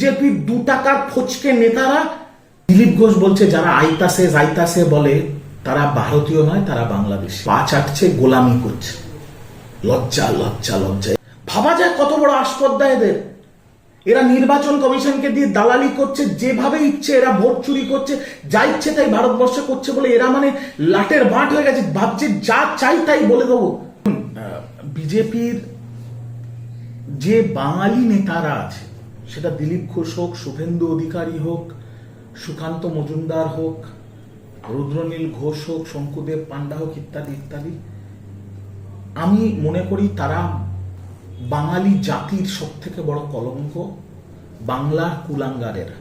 বিজেপির দু টাকার ফচকে নেতারা দিলীপ ঘোষ বলছে, যারা আইতাসে যাইতাসে বলে, তারা ভারতীয় নয়, তারা বাংলাদেশ। পা চাটছে, গোলামি করছে। লজ্জা লজ্জা লজ্জা। ভাবা যায় কত বড় আস্পর্ধা এদের। এরা নির্বাচন কমিশনকে দিয়ে দালালি করছে, যেভাবে ইচ্ছে এরা ভোট চুরি করছে, যা ইচ্ছে তাই ভারতবর্ষে করছে বলে এরা মানে লাটের বাট হয়ে গেছে। ভাবছে যা চাই তাই বলে দেবো। বিজেপির যে বাঙালি নেতারা আছে সেটা দিলীপ ঘোষ হোক, শুভেন্দু অধিকারী হোক, সুকান্ত মজুমদার হোক, রুদ্রনীল ঘোষ হোক, শঙ্কুদেব পান্ডা হোক, ইত্যাদি ইত্যাদি। আমি মনে করি তারা বাঙালি জাতির সব থেকে বড় কলঙ্ক, বাংলার কুলাঙ্গারেরা।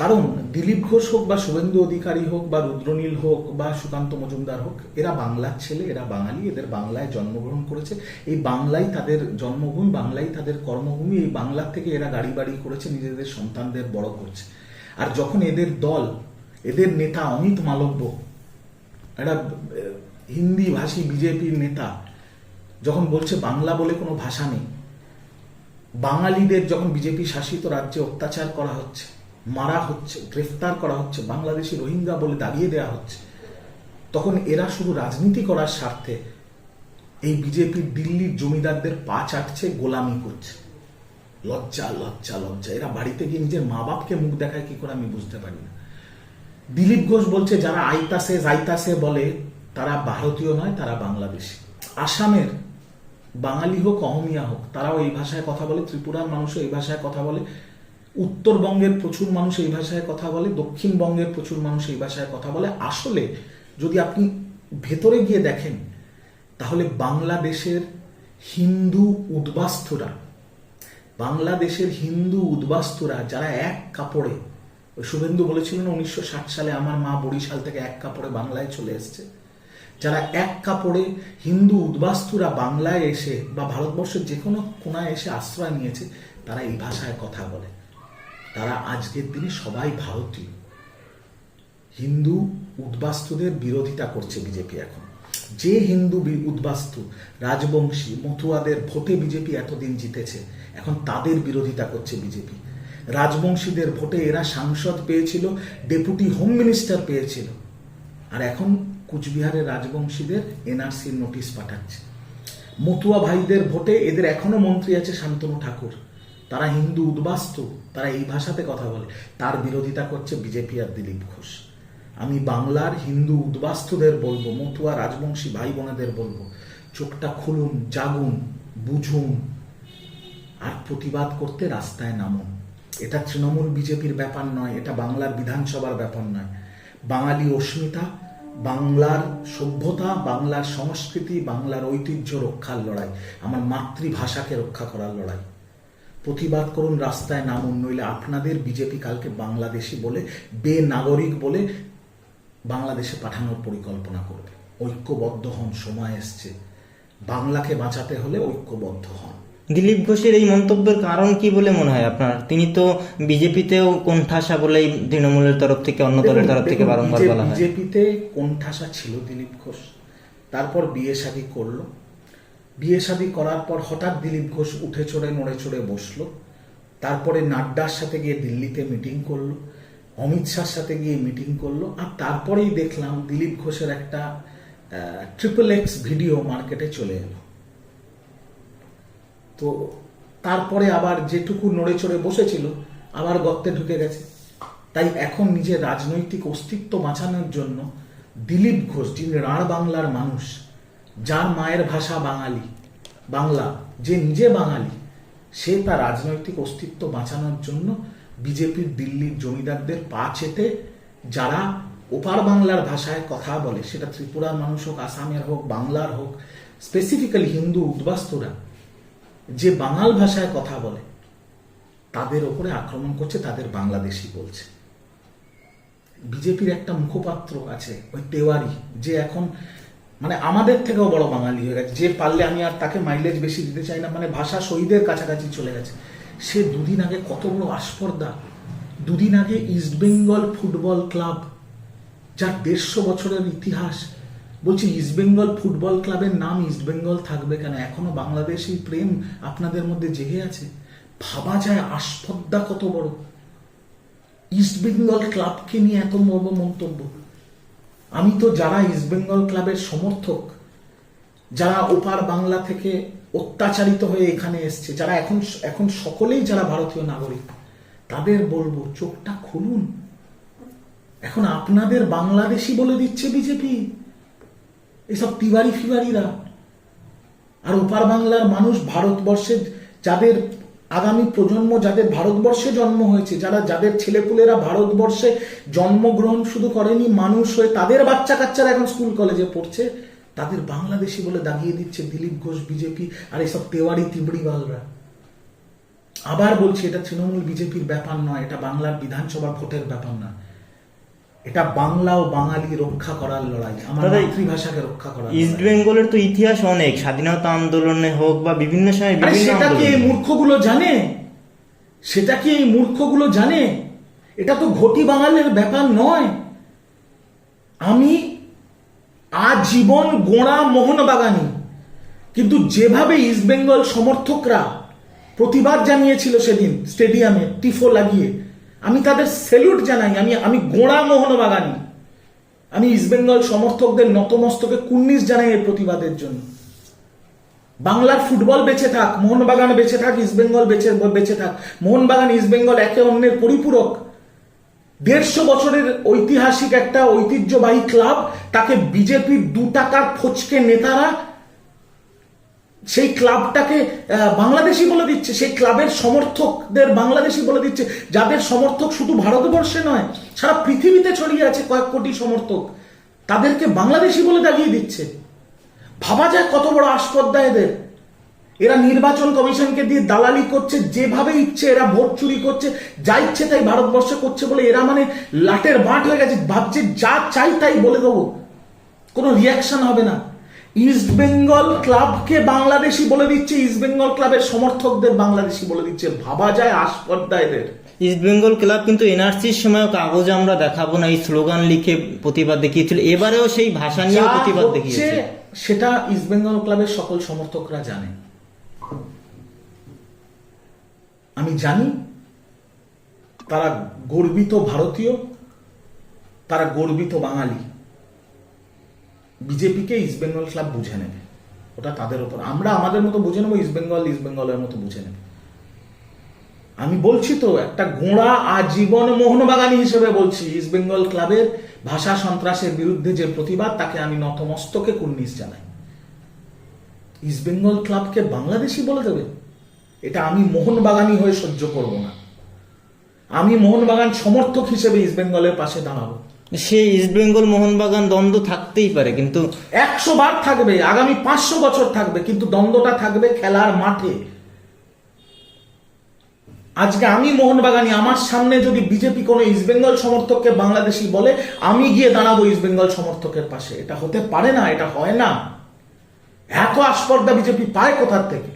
কারণ দিলীপ ঘোষ হোক বা শুভেন্দু অধিকারী হোক বা রুদ্রনীল হোক বা সুকান্ত মজুমদার হোক, এরা বাংলার ছেলে, এরা বাঙালি, এদের বাংলায় জন্মগ্রহণ করেছে। এই বাংলাই তাদের জন্মভূমি বাংলাই তাদের কর্মভূমি, এই বাংলার থেকে এরা গাড়ি বাড়ি করেছে, নিজেদের সন্তানদের বড় করছে। আর যখন এদের দল, এদের নেতা অমিত মালব্য একটা হিন্দি ভাষী বিজেপির নেতা, যখন বলছে বাংলা বলে কোনো ভাষা নেই, বাঙালিদের যখন বিজেপি শাসিত রাজ্যে অত্যাচার করা হচ্ছে মারা হচ্ছে, গ্রেফতার করা হচ্ছে, বাংলাদেশি রোহিঙ্গা বলে দাঁড়িয়ে দেওয়া হচ্ছে। তখন এরা শুধু রাজনীতি করার স্বার্থে এই বিজেপির দিল্লির জমিদারদের পা চাটছে, গোলামি করছে। লজ্জা লজ্জা লজ্জা। এরা বাড়িতে গিয়ে নিজের মা বাপকে মুখ দেখায়, কি করে আমি বুঝতে পারি না। দিলীপ ঘোষ বলছে, যারা আইতাসে যাইতাসে বলে, তারা ভারতীয় নয়, তারা বাংলাদেশি। আসামের বাঙালি হোক, অহমিয়া হোক, তারাও এই ভাষায় কথা বলে, ত্রিপুরার মানুষও এই ভাষায় কথা বলে। উত্তরবঙ্গের প্রচুর মানুষ এই ভাষায় কথা বলে, দক্ষিণবঙ্গের প্রচুর মানুষ এই ভাষায় কথা বলে। আসলে যদি আপনি ভেতরে গিয়ে দেখেন, তাহলে বাংলাদেশের হিন্দু উদ্বাস্তুরা, বাংলাদেশের হিন্দু উদ্বাস্তুরা যারা এক কাপড়ে শুভেন্দু বলেছিলেন উনিশশো ষাট সালে আমার মা বরিশাল থেকে এক কাপড়ে বাংলায় চলে এসছে। যারা এক কাপড়ে হিন্দু উদ্বাস্তুরা বাংলায় এসে বা ভারতবর্ষের যে কোনো কোনায় এসে আশ্রয় নিয়েছে, তারা এই ভাষায় কথা বলে। তারা আজকের দিনে সবাই ভারতীয় হিন্দু উদ্বাস্তুদের বিরোধিতা করছে বিজেপি এখন। যে হিন্দু উদ্বাস্তু, রাজবংশী মথুয়াদের ভোটে বিজেপি এতদিন জিতেছে, এখন তাদের বিরোধিতা করছে বিজেপি। রাজবংশীদের ভোটে এরা সাংসদ পেয়েছিল, ডেপুটি হোম মিনিস্টার পেয়েছিল। আর এখন কুচবিহারের রাজবংশীদের এনআরসির নোটিশ পাঠাচ্ছে। মতুয়া ভাইদের ভোটে এদের এখনও মন্ত্রী আছে শান্তনু ঠাকুর। তারা হিন্দু উদ্বাস্তু, তারা এই ভাষাতে কথা বলে। তার বিরোধিতা করছে বিজেপি আর দিলীপ ঘোষ। আমি বাংলার হিন্দু উদ্বাস্তুদের বলব, মতুয়া রাজবংশী ভাই বোনেদের বলব, চোখটা খুলুন, জাগুন, বুঝুন, আর প্রতিবাদ করতে রাস্তায় নামুন। এটা তৃণমূল বিজেপির ব্যাপার নয়, এটা বাংলার বিধানসভার ব্যাপার নয়। বাঙালি অস্মিতা, বাংলার সভ্যতা, বাংলার সংস্কৃতি, বাংলার ঐতিহ্য রক্ষার লড়াই, আমার মাতৃভাষাকে রক্ষা করার লড়াই। প্রতিবাদ করুন রাস্তায় নামুন নইলে আপনাদের বিজেপি কালকে বাংলাদেশি বলে বেনাগরিক বলে বাংলাদেশে পাঠানোর পরিকল্পনা করবে। ঐক্যবদ্ধ হন সময় এসছে। বাংলাকে বাঁচাতে হলে ঐক্যবদ্ধ হন। দিলীপ ঘোষের এই মন্তব্যের কারণ কি বলে মনে হয় আপনার? তিনি তো বিজেপিতেও কোণঠাসা বলেই তৃণমূলের তরফ থেকে অন্য দলের তরফ থেকে বারংবার বলা হয়। বিজেপিতে কোণঠাসা ছিল দিলীপ ঘোষ। তারপর বিয়ে শাদী করল। বিয়ে শাদী করার পর হঠাৎ দিলীপ ঘোষ উঠে চড়ে নড়ে চড়ে বসল। তারপরে নাড্ডার সাথে গিয়ে দিল্লিতে মিটিং করল, অমিত শাহর সাথে গিয়ে মিটিং করল আর তারপরেই দেখলাম দিলীপ ঘোষের একটা ট্রিপল এক্স ভিডিও মার্কেটে চলে এলো। তো তারপরে আবার যেটুকু নড়ে চড়ে বসেছিল, আবার গর্তে ঢুকে গেছে। তাই এখন নিজের রাজনৈতিক অস্তিত্ব বাঁচানোর জন্য দিলীপ ঘোষ, যিনি রাঢ় বাংলার মানুষ যার মায়ের ভাষা বাঙালি, বাংলা, যে নিজে বাঙালি, সে তার রাজনৈতিক অস্তিত্ব বাঁচানোর জন্য বিজেপির দিল্লির জমিদারদের পা চেতে যারা ওপার বাংলার ভাষায় কথা বলে, সেটা ত্রিপুরার মানুষ হোক, আসামের হোক, বাংলার হোক স্পেসিফিক্যালি হিন্দু উদ্বাস্তুরা, যে বাঙাল ভাষায় কথা বলে, তাদের ওপরে আক্রমণ করছে, তাদের বাংলাদেশি বলছে। বিজেপির একটা মুখপাত্র আছে, ওই তেওয়ারি, যে এখন মানে আমাদের থেকেও বড় বাঙালি হয়ে গেছে। যে পারলে আমি আর তাকে মাইলেজ বেশি দিতে চাই না মানে ভাষা শহীদের কাছাকাছি চলে গেছে। সে দুদিন আগে কত বড় আস্পর্ধা। দুদিন আগে ইস্টবেঙ্গল ফুটবল ক্লাব যার দেড়শো বছরের ইতিহাস, বলছি ইস্টবেঙ্গল ফুটবল ক্লাবের নাম ইস্টবেঙ্গল থাকবে কেন? এখনও বাংলাদেশি প্রেম আপনাদের মধ্যে জেগে আছে? ভাবা যায় আস্পর্ধা কত বড়। ইস্ট বেঙ্গল ক্লাবকে নিয়ে এত বড় মন্তব্য। আমি তো যারা ইস্ট বেঙ্গল ক্লাবের সমর্থক, যারা ওপার বাংলা থেকে অত্যাচারিত হয়ে এখানে এসছে, যারা এখন এখন সকলেই যারা ভারতীয় নাগরিক, তাদের বলব, চোখটা খুলুন। এখন আপনাদের বাংলাদেশি বলে দিচ্ছে বিজেপি এসব তিবারি ফিবারিরা। আর ওপার বাংলার মানুষ ভারতবর্ষের যাদের আগামী প্রজন্ম যাদের ভারতবর্ষে জন্ম হয়েছে, যারা যাদের ছেলেপুলেরা ভারতবর্ষে জন্মগ্রহণ শুধু করেনি, মানুষ হয়ে তাদের বাচ্চা কাচ্চারা এখন স্কুল কলেজে পড়ছে, তাদের বাংলাদেশি বলে দাগিয়ে দিচ্ছে দিলীপ ঘোষ, বিজেপি আর এসব তেওয়ারি তিবড়িওয়ালরা আবার বলছি, এটা তৃণমূল বিজেপির ব্যাপার নয়, এটা বাংলার বিধানসভা ভোটের ব্যাপার না এটা বাংলা ও বাঙালি রক্ষা করার লড়াই আমার দাদা, মাতৃভাষাকে রক্ষা করার ইস্ট বেঙ্গলের তো ইতিহাস অনেক স্বাধীনতা আন্দোলনে হোক বা বিভিন্ন সময় বিভিন্ন সেটা কি এই মূর্খগুলো জানে? সেটা কি এই মূর্খগুলো জানে? এটা তো ঘটি বাঙালির ব্যাপার নয়। আমি আজীবন গোড়া মোহনবাগানী কিন্তু যেভাবে ইস্টবেঙ্গল সমর্থকরা প্রতিবাদ জানিয়েছিল সেদিন স্টেডিয়ামে টিফো লাগিয়ে আমি তাদের সেলুট জানাই, আমি আমি গোড়া মোহনবাগানী আমি ইস্টবেঙ্গল সমর্থকদের নতমস্তকে কুর্নিশ জানাই এই প্রতিবাদের জন্য। বাংলার ফুটবল বেঁচে থাক মোহনবাগান বেঁচে থাক ইস্টবেঙ্গল বেঁচে বেঁচে থাক। মোহনবাগান ইস্টবেঙ্গল একে অন্যের পরিপূরক। দেড়শো বছরের ঐতিহাসিক একটা ঐতিহ্যবাহী ক্লাব, তাকে বিজেপির দু টাকার ফচকে নেতারা সেই ক্লাবটাকে বাংলাদেশি বলে দিচ্ছে, সেই ক্লাবের সমর্থকদের বাংলাদেশি বলে দিচ্ছে, যাদের সমর্থক শুধু ভারতবর্ষে নয়, সারা পৃথিবীতে ছড়িয়ে আছে কয়েক কোটি সমর্থক, তাদেরকে বাংলাদেশি বলে দাগিয়ে দিচ্ছে। ভাবা যায় কত বড় আস্পর্ধা এদের। এরা নির্বাচন কমিশনকে দিয়ে দালালি করছে, যেভাবে ইচ্ছে এরা ভোট চুরি করছে, যা ইচ্ছে তাই ভারতবর্ষে করছে বলে এরা মানে লাটের বাঁট হয়ে গেছে, ভাবছে যা চাই তাই বলে দেবো। কোনো রিয়াকশন হবে না। ইস্ট বেঙ্গল ক্লাবকে বাংলাদেশি বলে দিচ্ছে ইস্ট বেঙ্গল ক্লাবের সমর্থকদের বাংলাদেশি বলে দিচ্ছে। ভাবা যায় আস্পর্ধা এদের ইস্ট বেঙ্গল ক্লাব কিন্তু এনআরসির সময় কাগজ আমরা দেখাবো না এই স্লোগান লিখে প্রতিবাদ দেখিয়েছিল। এবারেও সেই ভাষা নিয়ে প্রতিবাদ দেখিয়েছে। সেটা ইস্ট বেঙ্গল ক্লাবের সকল সমর্থকরা জানে। আমি জানি তারা গর্বিত ভারতীয় তারা গর্বিত বাঙালি। বিজেপিকে ইস্ট বেঙ্গল ক্লাব বুঝে নেবে। ওটা তাদের ওপর। আমরা আমাদের মতো বুঝে নেব ইস্ট বেঙ্গল ইস্ট বেঙ্গলের মতো বুঝে নেবে। আমি বলছি তো, একটা গোড়া আজীবন মোহনবাগানী হিসেবে বলছি ইস্ট বেঙ্গল ক্লাবের ভাষা সন্ত্রাসের বিরুদ্ধে যে প্রতিবাদ, তাকে আমি নতমস্তকে কুর্নিশ জানাই। ইস্ট বেঙ্গল ক্লাবকে বাংলাদেশি বলে দেবে? এটা আমি মোহনবাগানী হয়ে সহ্য করব না। আমি মোহনবাগান সমর্থক হিসেবে ইস্ট বেঙ্গলের পাশে দাঁড়াবো। সেই ইস্ট বেঙ্গল মোহনবাগান দ্বন্দ্ব থাকতেই পারে, কিন্তু একশো বার থাকবে, আগামী পাঁচশো বছর থাকবে, কিন্তু দ্বন্দ্বটা থাকবে খেলার মাঠে। আজকে আমি মোহনবাগানি, আমার সামনে যদি বিজেপি কোনো ইস্টবেঙ্গল সমর্থককে বাংলাদেশি বলে, আমি গিয়ে দাঁড়াবো ইস্টবেঙ্গল সমর্থকের পাশে। এটা হতে পারে না, এটা হয় না। এত আস্পর্ধা বিজেপি পায় কোথার থেকে?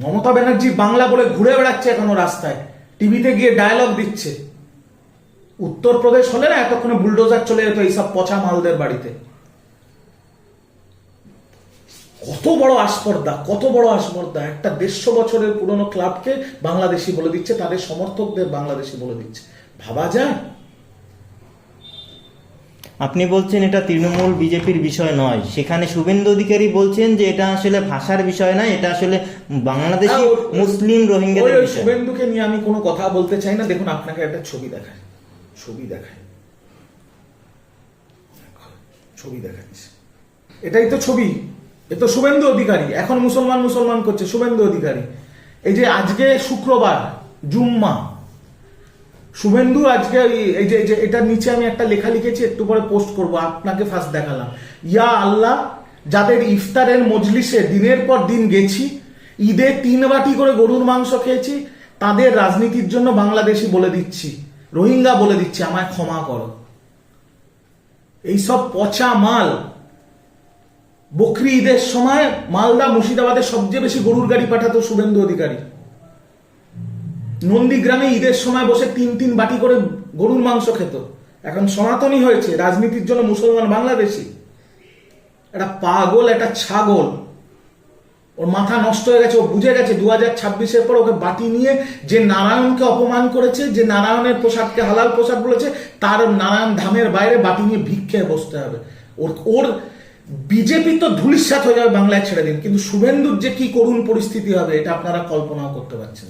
মমতা ব্যানার্জি বাংলা বলে ঘুরে বেড়াচ্ছে এখনও রাস্তায়। টিভিতে গিয়ে ডায়লগ দিচ্ছে। উত্তরপ্রদেশ হলে না এতক্ষণে বুলডোজার চলে যেত এইসব পচা মালদের বাড়িতে। কত বড় আস্পর্ধা কত বড় আস্পর্ধা একটা দেড়শো বছরের পুরনো ক্লাবকে বাংলাদেশি বলে দিচ্ছে তাদের সমর্থকদের বাংলাদেশি বলে দিচ্ছে। ভাবা যায়? আপনি বলছেন এটা তৃণমূল বিজেপির বিষয় নয়। সেখানে শুভেন্দু অধিকারী বলছেন যে এটা আসলে ভাষার বিষয় নয় এটা আসলে বাংলাদেশি মুসলিম রোহিঙ্গাদের বিষয়। শুভেন্দুকে নিয়ে আমি কোনো কথা বলতে চাই না। দেখুন আপনাকে একটা ছবি দেখায় ছবি দেখায়। ছবি দেখাচ্ছি এটাই তো ছবি। এ তো শুভেন্দু অধিকারী। এখন মুসলমান মুসলমান করছে, শুভেন্দু অধিকারী। এই যে আজকে শুক্রবার, জুম্মা। শুভেন্দু আজকে এই- যে এটার নিচে আমি একটা লেখা লিখেছি, একটু পরে পোস্ট করব, আপনাকে ফার্স্ট দেখালাম। ইয়া আল্লাহ, যাদের ইফতারের মজলিসে দিনের পর দিন গেছি, ঈদে তিন বাটি করে গরুর মাংস খেয়েছি, তাদের রাজনীতির জন্য বাংলাদেশি বলে দিচ্ছি। রোহিঙ্গা বলে দিচ্ছে, আমায় ক্ষমা করো। এইসব পচা মাল, বকরি ঈদের সময় মালদা মুর্শিদাবাদে সবচেয়ে বেশি গরুর গাড়ি পাঠাতো শুভেন্দু অধিকারী। নন্দীগ্রামে ঈদের সময় বসে তিন তিন বাটি করে গরুর মাংস খেত। এখন সনাতনী হয়েছে, রাজনীতির জন্য মুসলমান বাংলাদেশি। একটা পাগল, একটা ছাগল। ওর মাথা নষ্ট হয়ে গেছে, ও বুঝে গেছে দু হাজার ছাব্বিশের পর ওকে বাতি নিয়ে যে নারায়ণকে অপমান করেছে, যে নারায়ণের পোশাককে হালাল পোশাক বলেছে, তার নারায়ণ ধামের বাইরে বাতি নিয়ে ভিক্ষায় বসতে হবে ওর ওর বিজেপি তো ধুলিস্বাত হয়ে যাবে বাংলায় ছেড়ে দিন, কিন্তু শুভেন্দুর যে কি করুণ পরিস্থিতি হবে, এটা আপনারা কল্পনাও করতে পারছেন।